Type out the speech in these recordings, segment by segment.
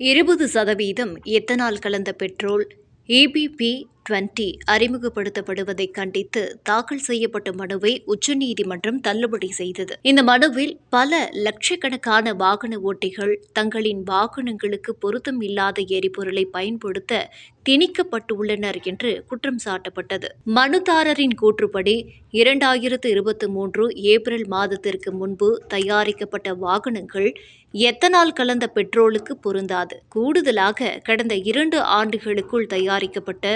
இருபது சதவீதம் எத்தனால் கலந்த பெட்ரோல் ஏபிபி டுவெண்டி அறிமுகப்படுத்தப்படுவதை கண்டித்து தாக்கல் செய்யப்பட்ட மனுவை உச்சநீதிமன்றம் தள்ளுபடி செய்தது. இந்த மனுவில் பல லட்சக்கணக்கான வாகன ஓட்டிகள் தங்களின் வாகனங்களுக்கு பொருத்தம் இல்லாத எரிபொருளை பயன்படுத்த திணிக்கப்பட்டுள்ளனர் என்று குற்றம் சாட்டப்பட்டது. மனுதாரரின் கூற்றுப்படி இரண்டாயிரத்து இருபத்தி மூன்று ஏப்ரல் மாதத்திற்கு முன்பு தயாரிக்கப்பட்ட வாகனங்கள் எத்தனால் கலந்த பெட்ரோலுக்கு பொருந்தாது. கூடுதலாக கடந்த இரண்டு ஆண்டுகளுக்குள் தயாரிக்கப்பட்ட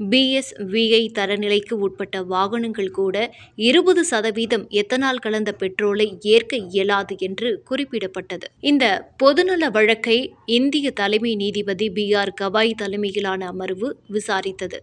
பிஎஸ்விஐ தரநிலைக்கு உட்பட்ட வாகனங்கள் கூட இருபது சதவீதம் எத்தனால் கலந்த பெட்ரோலை ஏற்க இயலாது என்று குறிப்பிடப்பட்டது. இந்த பொதுநல வழக்கை இந்திய தலைமை நீதிபதி பி. ஆர். கவாய் தலைமையிலான அமர்வு விசாரித்தது.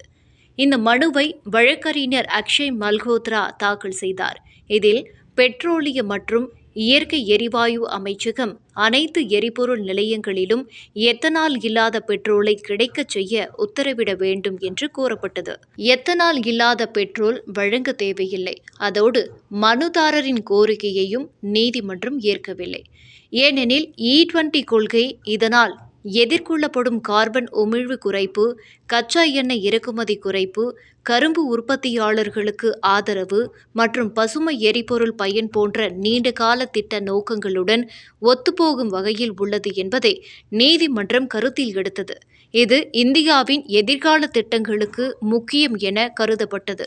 இந்த மனுவை வழக்கறிஞர் அக்ஷய் மல்ஹோத்ரா தாக்கல் செய்தார். இதில் பெட்ரோலிய மற்றும் இயற்கை எரிவாயு அமைச்சகம் அனைத்து எரிபொருள் நிலையங்களிலும் எத்தனால் இல்லாத பெட்ரோலை கிடைக்கச் செய்ய உத்தரவிட வேண்டும் என்று கூறப்பட்டது. எத்தனால் இல்லாத பெட்ரோல் வழங்க தேவையில்லை. அதோடு மனுதாரரின் கோரிக்கையையும் நீதிமன்றம் ஏற்கவில்லை. ஏனெனில் e இ டுவெண்டி கொள்கை இதனால் எதிர்கொள்ளப்படும் கார்பன் உமிழ்வு குறைப்பு கச்சா எண்ணெய் இறக்குமதி குறைப்பு கரும்பு உற்பத்தியாளர்களுக்கு ஆதரவு மற்றும் பசுமை எரிபொருள் பயன் போன்ற நீண்டகால திட்ட நோக்கங்களுடன் ஒத்துப்போகும் வகையில் உள்ளது என்பதை நீதிமன்றம் கருத்தில் எடுத்தது. இது இந்தியாவின் எதிர்கால திட்டங்களுக்கு முக்கியம் என கருதப்பட்டது.